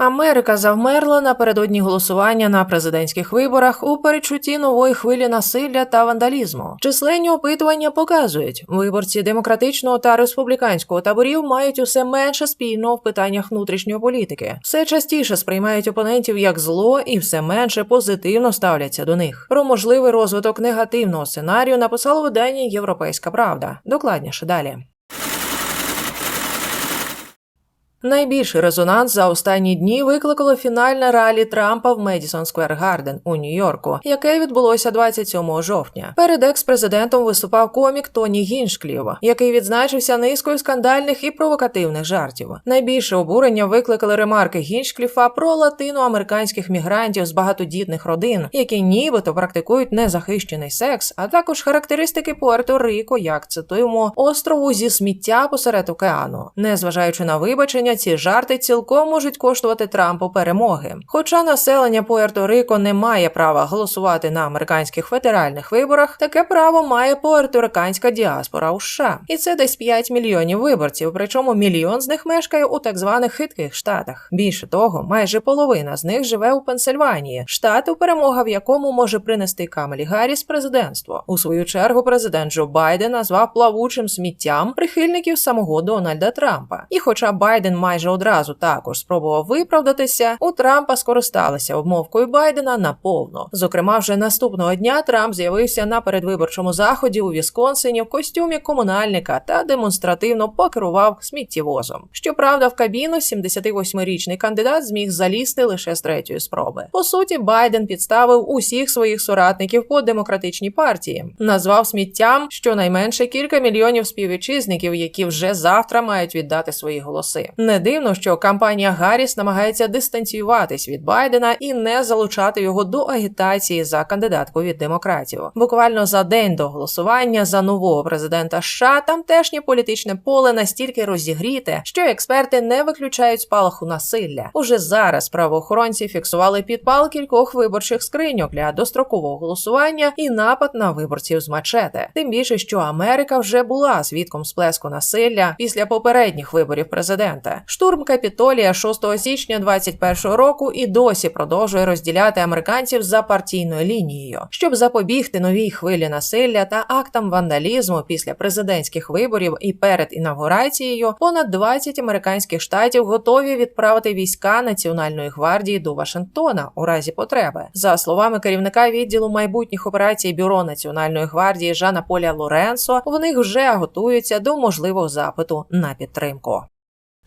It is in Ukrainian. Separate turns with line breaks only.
Америка завмерла напередодні голосування на президентських виборах у перечутті нової хвилі насилля та вандалізму. Численні опитування показують, виборці демократичного та республіканського таборів мають усе менше спільного в питаннях внутрішньої політики, все частіше сприймають опонентів як зло і все менше позитивно ставляться до них. Про можливий розвиток негативного сценарію написало видання Європейська Правда. Докладніше далі. Найбільший резонанс за останні дні викликало фінальне ралі Трампа в Медісон Сквер Гарден у Нью-Йорку, яке відбулося 27 жовтня. Перед екс-президентом виступав комік Тоні Гіншклів, який відзначився низкою скандальних і провокативних жартів. Найбільше обурення викликали ремарки Гіншкліфа про латиноамериканських мігрантів з багатодітних родин, які нібито практикують незахищений секс, а також характеристики Пуерто-Рико, як цитуємо, острову зі сміття посеред океану, незважаючи на вибачення ці жарти цілком можуть коштувати Трампу перемоги. Хоча населення Пуерто-Рико не має права голосувати на американських федеральних виборах, таке право має пуерториканська діаспора у США, і це десь 5 мільйонів виборців. Причому мільйон з них мешкає у так званих хитких штатах. Більше того, майже половина з них живе у Пенсильванії, штату, перемога в якому може принести Камелі Гарріс президентство. У свою чергу президент Джо Байден назвав плавучим сміттям прихильників самого Дональда Трампа. І хоча Байден майже одразу також спробував виправдатися, у Трампа скористалися обмовкою Байдена наповно. Зокрема, вже наступного дня Трамп з'явився на передвиборчому заході у Вісконсині в костюмі комунальника та демонстративно покерував сміттєвозом. Щоправда, в кабіну 78-річний кандидат зміг залізти лише з третьої спроби. По суті, Байден підставив усіх своїх соратників по демократичній партії, назвав сміттям щонайменше кілька мільйонів співвітчизників, які вже завтра мають віддати свої голоси. Не дивно, що кампанія Гарріс намагається дистанціюватись від Байдена і не залучати його до агітації за кандидатку від демократів. Буквально за день до голосування за нового президента США тамтешнє політичне поле настільки розігріте, що експерти не виключають спалаху насилля. Уже зараз правоохоронці фіксували підпал кількох виборчих скриньок для дострокового голосування і напад на виборців з мачете. Тим більше, що Америка вже була свідком сплеску насилля після попередніх виборів президента. Штурм капітолія 6 січня 2021 року і досі продовжує розділяти американців за партійною лінією, щоб запобігти новій хвилі насилля та актам вандалізму після президентських виборів і перед інавгурацією. Понад 20 американських штатів готові відправити війська Національної гвардії до Вашингтона у разі потреби. За словами керівника відділу майбутніх операцій бюро Національної гвардії Жана Поля Лоренсо, в них вже готуються до можливого запиту на підтримку.